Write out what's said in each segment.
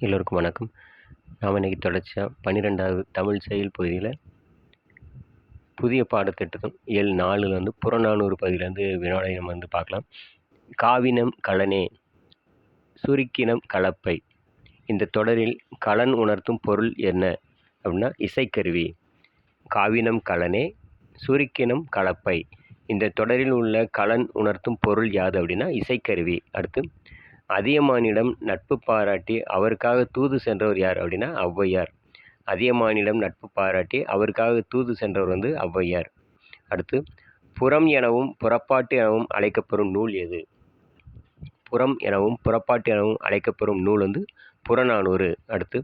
எல்லோருக்கும் வணக்கம். நாம் இன்றைக்கி தொடர்ச்சியாக பன்னிரெண்டாவது தமிழ் செயல் பகுதியில் புதிய பாடத்திட்டத்தும் ஏழு நாலில் வந்து புறநானூறு பகுதியிலேருந்து வினாடை நம்ம வந்து பார்க்கலாம். காவினம் கலனே சுருக்கினம் கலப்பை. இந்த தொடரில் கலன் உணர்த்தும் பொருள் என்ன அப்படின்னா இசைக்கருவி. காவினம் கலனே சுருக்கினம் கலப்பை. இந்த தொடரில் உள்ள கலன் உணர்த்தும் பொருள் யாது அப்படின்னா இசைக்கருவி. அடுத்து அதியமானிடம் நட்பு பாராட்டி அவருக்காக தூது சென்றவர் யார் அப்படின்னா ஔவையார். அதியமானிடம் நட்பு பாராட்டி அவருக்காக தூது சென்றவர் வந்து ஔவையார். அடுத்து புறம் எனவும் புறப்பாட்டு எனவும் அழைக்கப்பெறும் நூல் எது? புறம் எனவும் புறப்பாட்டு எனவும் அழைக்கப்பெறும் நூல் வந்து புறநானூறு. அடுத்து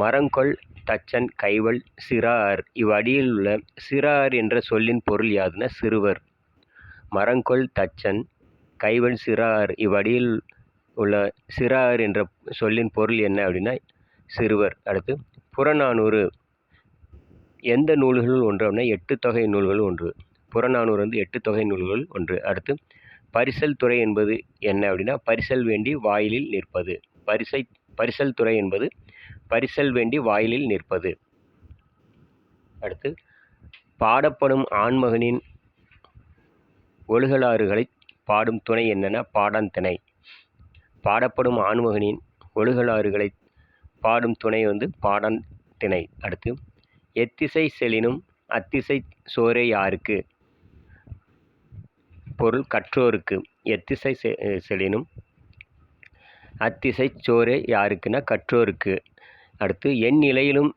மரங்கொள் தச்சன் கைவல் சிறார். இவ்வடியில் உள்ள சிறார் என்ற சொல்லின் பொருள் யாதுன்னா சிறுவர். மரங்கொள் தச்சன் கைவல் சிறார். இவ்வடியில் உள்ள சிறார் என்ற சொல்லின் பொருள் என்ன அப்படின்னா சிறுவர். அடுத்து புறநானூறு. எந்த நூல்களுள் ஒன்று அப்படின்னா எட்டு தொகை நூல்கள் ஒன்று. புறநானூறு வந்து எட்டு தொகை நூல்கள் ஒன்று. அடுத்து பரிசல் துறை என்பது என்ன அப்படின்னா பரிசல் வேண்டி வாயிலில் நிற்பது. பரிசை பரிசல் துறை என்பது பரிசல் வேண்டி வாயிலில் நிற்பது. அடுத்து பாடப்படும் ஆண்மகனின் ஒழுகலாறுகளை பாடும் துணை என்னென்னா பாடாந்திணை பாடப்படும் ஆண்மகனின் ஒழுகலாறுகளை பாடும் துணை வந்து பாடான் திணை. அடுத்து எத்திசை செலினும் அத்திசை சோரே யாருக்கு? பொருள் கற்றோருக்கு. எத்திசை செ செலினும் அத்திசை சோரே யாருக்குன்னா கற்றோருக்கு. அடுத்து என் நிலையிலும்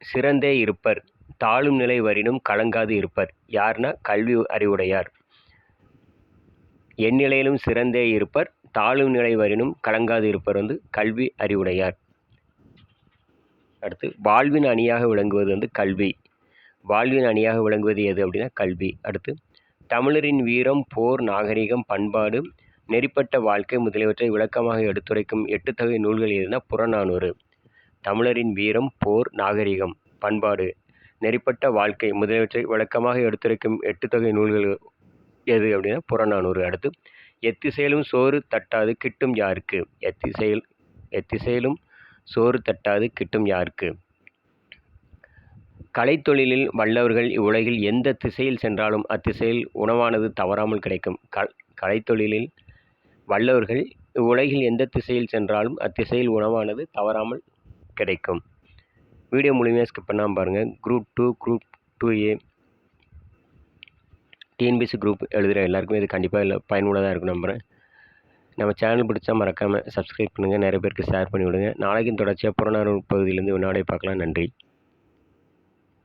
சிறந்தே இருப்பர். தாழும் நிலை வரினும் கலங்காது இருப்பர். யார்னா கல்வி அறிவுடையார். என் நிலையிலும் சிறந்தே இருப்பர். தாழும் நிலை வரினும் கலங்காது இருப்பவர் வந்து கல்வி அறிவுடையார். அடுத்து வாழ்வின் அணியாக விளங்குவது வந்து கல்வி. வாழ்வின் அணியாக விளங்குவது எது அப்படின்னா கல்வி. அடுத்து தமிழரின் வீரம் போர் நாகரிகம் பண்பாடு நெறிப்பட்ட வாழ்க்கை முதலியவற்றை விளக்கமாக எடுத்துரைக்கும் எட்டு தொகை நூல்கள் எதுனா புறநானூறு. தமிழரின் வீரம் போர் நாகரிகம் பண்பாடு நெறிப்பட்ட வாழ்க்கை முதலியவற்றை விளக்கமாக எடுத்துரைக்கும் எட்டு தொகை நூல்கள் எது அப்படின்னா புறநானூறு. அடுத்து எத்திசையிலும் சோறு தட்டாது கிட்டும் யாருக்கு? எத்திசையில் எத்திசையிலும் சோறு தட்டாது கிட்டும் யாருக்கு? கலைத்தொழிலில் வல்லவர்கள் இவ்வுலகில் எந்த திசையில் சென்றாலும் அத்திசையில் உணவானது தவறாமல் கிடைக்கும். க கலைத்தொழிலில் வல்லவர்கள் இவ்வுலகில் எந்த திசையில் சென்றாலும் அத்திசையில் உணவானது தவறாமல் கிடைக்கும். வீடியோ முழுமையாக ஸ்கிப் பண்ணாமல் பாருங்கள் group two group two A TNPSC group எழுதுகிற எல்லாருக்குமே இது கண்டிப்பாக இல்லை பயனுள்ளதாக இருக்கும் நம்புகிறேன் நம்ம சேனல் பிடிச்சா மறக்காமல் சப்ஸ்கிரைப் பண்ணுங்கள் நிறைய பேருக்கு ஷேர் பண்ணி விடுங்க நாளைக்கும் தொடர்ச்சியாக புறநானூறு பகுதியிலேருந்து வினாடை பார்க்கலாம். நன்றி.